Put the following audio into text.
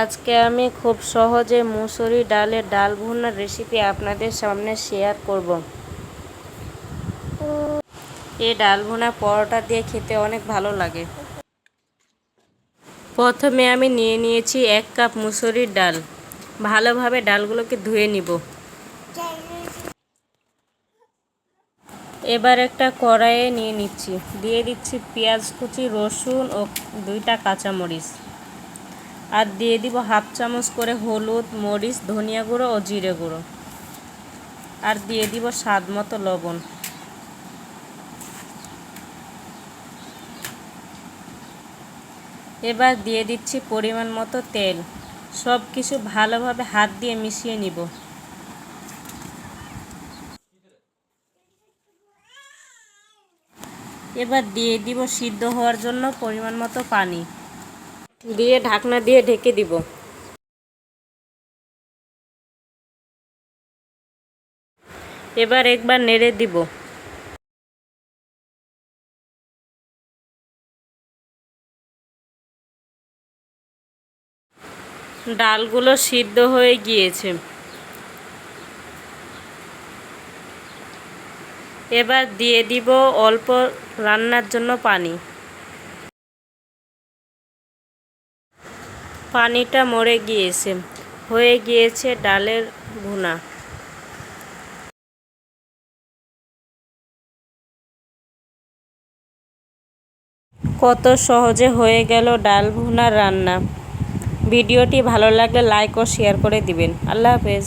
আজকে আমি খুব সহজে মুসুরি ডালের ডাল ভুনার রেসিপি আপনাদের সামনে শেয়ার করব। এই ডাল ভুনা পরোটা দিয়ে খেতে অনেক ভালো লাগে। প্রথমে আমি নিয়ে নিয়েছি এক কাপ মুসুরির ডাল। ভালোভাবে ডালগুলোকে ধুয়ে নিব। এবার একটা কড়াইয়ে নিয়ে নিচ্ছি। দিয়ে দিচ্ছি পেঁয়াজ কুচি, রসুন ও দুইটা কাঁচামরিচ। আর দিয়ে দিব হাফ চামচ করে হলুদ, মরিচ, ধনিয়া গুঁড়ো ও জিরে গুঁড়ো। আর দিয়ে দিব স্বাদ মতো লবণ। এবার দিয়ে দিচ্ছি পরিমাণ মতো তেল। সব কিছু ভালোভাবে হাত দিয়ে মিশিয়ে নিব। এবার দিয়ে দিব সিদ্ধ হওয়ার জন্য পরিমাণ মতো পানি। দিয়ে ঢাকনা দিয়ে ঢেকে দিব। এবার একবার নেড়ে দিব। ডালগুলো সিদ্ধ হয়ে গিয়েছে। এবার দিয়ে দিব অল্প রান্নার জন্য পানি। পানিটা মরে গিয়েছে, হয়ে গিয়েছে ডালের ভুনা। কত সহজে হয়ে গেল ডাল ভুনার রান্না। ভিডিওটি ভালো লাগলে লাইক ও শেয়ার করে দিবেন। আল্লাহ হাফেজ।